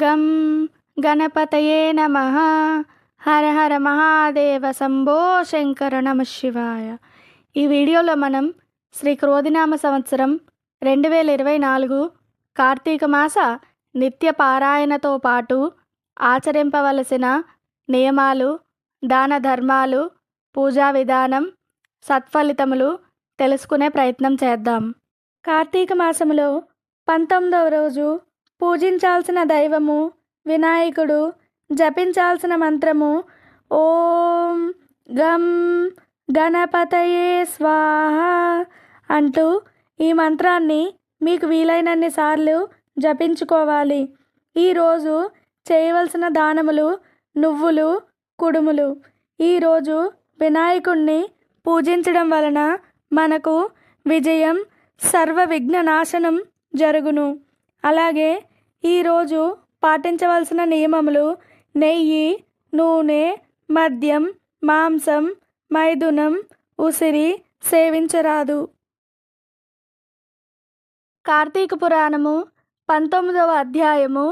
గం గణపతయే నమ హర హర మహాదేవ శంభో శంకర నమ శివాయ ఈ వీడియోలో మనం శ్రీ క్రోధినామ సంవత్సరం రెండు వేల ఇరవై నాలుగు కార్తీక మాస నిత్య పారాయణతో పాటు ఆచరింపవలసిన నియమాలు దాన ధర్మాలు పూజా విధానం సత్ఫలితములు తెలుసుకునే ప్రయత్నం చేద్దాం. కార్తీక మాసములో పంతొమ్మిదవ రోజు పూజించాల్సిన దైవము వినాయకుడు జపించాల్సిన మంత్రము ఓం గం గణపతయే స్వాహ అంటూ ఈ మంత్రాన్ని మీకు వీలైనన్ని సార్లు జపించుకోవాలి. ఈరోజు చేయవలసిన దానములు నువ్వులు కుడుములు. ఈరోజు వినాయకుణ్ణి పూజించడం వలన మనకు విజయం సర్వ విఘ్న నాశనం జరుగును. అలాగే ఈరోజు పాటించవలసిన నియమములు నెయ్యి నూనె మద్యం మాంసం మైథునం ఉసిరి సేవించరాదు. కార్తీక పురాణము పంతొమ్మిదవ అధ్యాయము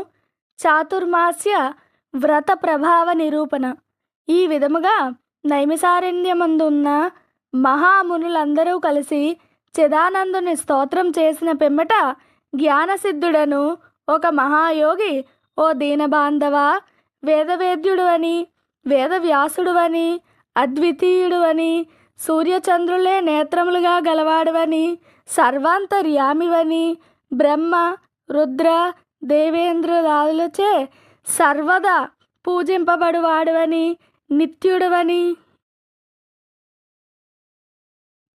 చాతుర్మాస్య వ్రత ప్రభావ నిరూపణ. ఈ విధముగా నైమిసారణ్యమందున్న మహామునులందరూ కలిసి చిదానందుని స్తోత్రం చేసిన పిమ్మట జ్ఞానసిద్ధుడను ఒక మహాయోగి ఓ దీనబాంధవ వేదవేద్యుడు అని వేదవ్యాసుడు అని అద్వితీయుడు అని సూర్యచంద్రులే నేత్రములుగా గలవాడువని సర్వాంతర్యామివని బ్రహ్మ రుద్ర దేవేంద్రురాలుచే సర్వదా పూజింపబడువాడువని నిత్యుడువని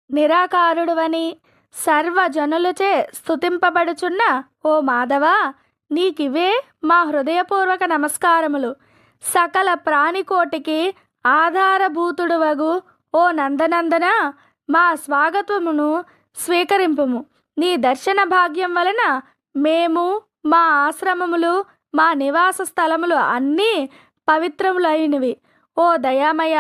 నిరాకారుడువని సర్వజనులచే స్థుతింపబడుచున్న ఓ మాధవ నీకివే మా హృదయపూర్వక నమస్కారములు. సకల ప్రాణికోటికి ఆధారభూతుడువగు ఓ నందనందన మా స్వాగతమును స్వీకరింపుము. నీ దర్శన భాగ్యం వలన మేము మా ఆశ్రమములు మా నివాస స్థలములు అన్నీ పవిత్రములైనవి. ఓ దయామయ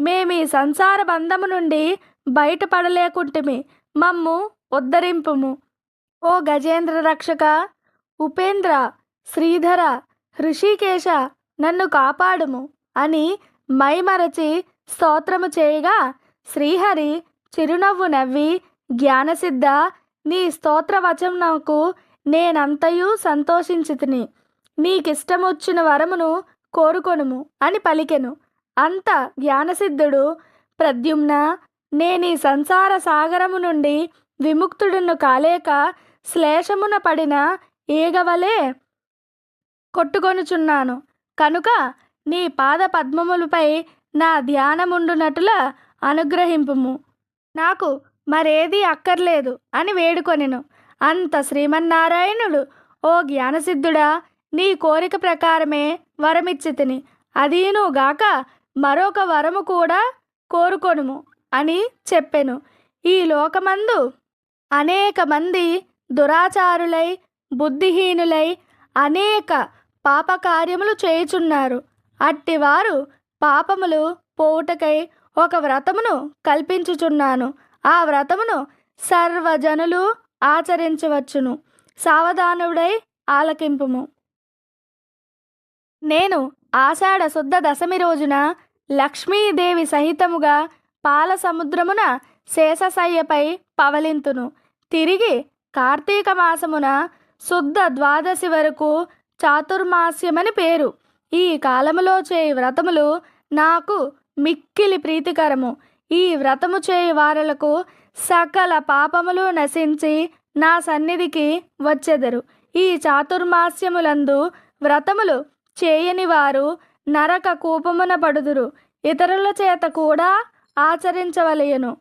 మేమీ సంసార బంధము నుండి బయటపడలేకుంటిమి. మమ్ము ఉద్ధరింపుము. ఓ గజేంద్ర రక్షక! ఉపేంద్ర! శ్రీధర! హృషికేశ నన్ను కాపాడుము! అని మైమరచి స్తోత్రము చేయగా శ్రీహరి చిరునవ్వు నవ్వి జ్ఞానసిద్ధ నీ స్తోత్రవచం నాకు నేనంతయు సంతోషించితిని. నీకిష్టమొచ్చిన వరమును కోరుకొనుము అని పలికెను. అంత జ్ఞానసిద్ధుడు ప్రద్యుమ్న నేనీ సంసార సాగరము నుండి విముక్తుడును కాలేక శ్లేషమున పడిన ఈగవలే కొట్టుకొనుచున్నాను. కనుక నీ పాద పద్మములపై నా ధ్యానముండునటుల అనుగ్రహింపుము. నాకు మరేది అక్కర్లేదు అని వేడుకొనెను. అంత శ్రీమన్నారాయణుడు ఓ జ్ఞానసిద్ధుడా నీ కోరిక ప్రకారమే వరమిచ్చితిని. అదీనుగాక మరొక వరము కూడా కోరుకొనుము అని చెప్పెను. ఈ లోకమందు అనేక మంది దురాచారులై బుద్ధిహీనులై అనేక పాపకార్యములు చేయుచున్నారు. అట్టివారు పాపములు పోవుటకై ఒక వ్రతమును కల్పించుచున్నాను. ఆ వ్రతమును సర్వజనులు ఆచరించవచ్చును. సావధానుడై ఆలకింపుము. నేను ఆషాఢ శుద్ధ దశమి రోజున లక్ష్మీదేవి సహితముగా పాల సముద్రమున శేషశయ్యపై పవలింతును. తిరిగి కార్తీక మాసమున శుద్ధ ద్వాదశి వరకు చాతుర్మాస్యమని పేరు. ఈ కాలములో చేయి వ్రతములు నాకు మిక్కిలి ప్రీతికరము. ఈ వ్రతము చేయి వారలకు సకల పాపములు నశించి నా సన్నిధికి వచ్చెదరు. ఈ చాతుర్మాస్యములందు వ్రతములు చేయని వారు నరక కూపమున పడుదురు. ఇతరుల చేత కూడా ఆచరించవలయను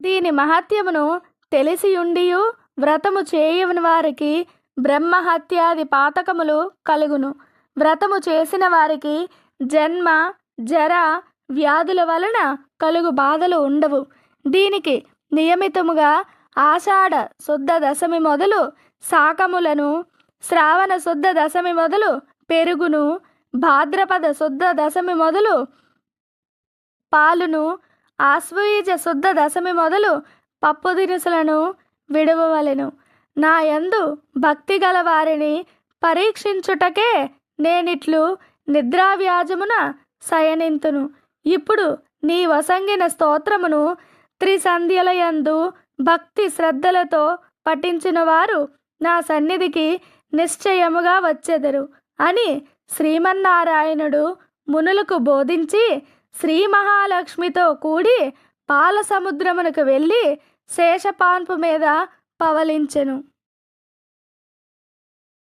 దీని మహత్యమును తెలిసియుండియు వ్రతము చేయని వారికి బ్రహ్మహత్యాది పాతకములు కలుగును. వ్రతము చేసిన వారికి జన్మ జర వ్యాధుల వలన కలుగు బాధలు ఉండవు. దీనికి నియమితముగా ఆషాఢ శుద్ధ దశమి మొదలు శాకములను శ్రావణ శుద్ధ దశమి మొదలు పెరుగును భాద్రపద శుద్ధ దశమి మొదలు పాలును ఆశ్వయుజ శుద్ధ దశమి మొదలు పప్పు దినుసులను విడవవలెను. నా యందు భక్తి గల వారిని పరీక్షించుటకే నేనిట్లు నిద్రావ్యాజమున శయనింతును. ఇప్పుడు నీ వసంగిన స్తోత్రమును త్రిసంధ్యలయందు భక్తి శ్రద్ధలతో పఠించిన వారు నా సన్నిధికి నిశ్చయముగా వచ్చెదరు అని శ్రీమన్నారాయణుడు మునులకు బోధించి శ్రీ మహాలక్ష్మితో కూడి పాల సముద్రమునకు వెళ్ళి శేషపాన్పు మీద పవలించెను.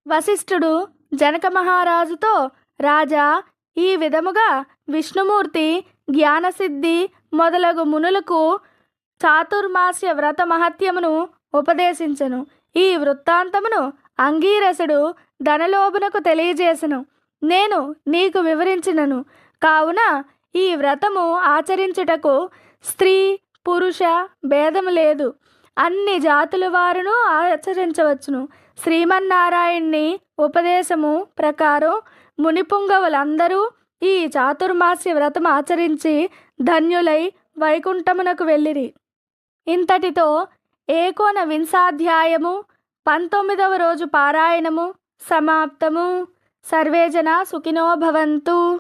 వశిష్ఠుడు జనక మహారాజుతో రాజా ఈ విధముగా విష్ణుమూర్తి జ్ఞానసిద్ధి మొదలగు మునులకు చాతుర్మాస్య వ్రత మహత్యమును ఉపదేశించెను. ఈ వృత్తాంతమును అంగీరసుడు ధనలోభునకు తెలియజేసెను. నేను నీకు వివరించినను. కావున ఈ వ్రతము ఆచరించుటకు స్త్రీ పురుష భేదము లేదు. అన్ని జాతుల వారును ఆచరించవచ్చును. శ్రీమన్నారాయణ్ణి ఉపదేశము ప్రకారం మునిపుంగవులందరూ ఈ చాతుర్మాస్య వ్రతం ఆచరించి ధన్యులై వైకుంఠమునకు వెళ్ళిరి. ఇంతటితో ఏకోన వింశాధ్యాయము పంతొమ్మిదవ రోజు పారాయణము సమాప్తము. సర్వేజన సుఖినోభవంతు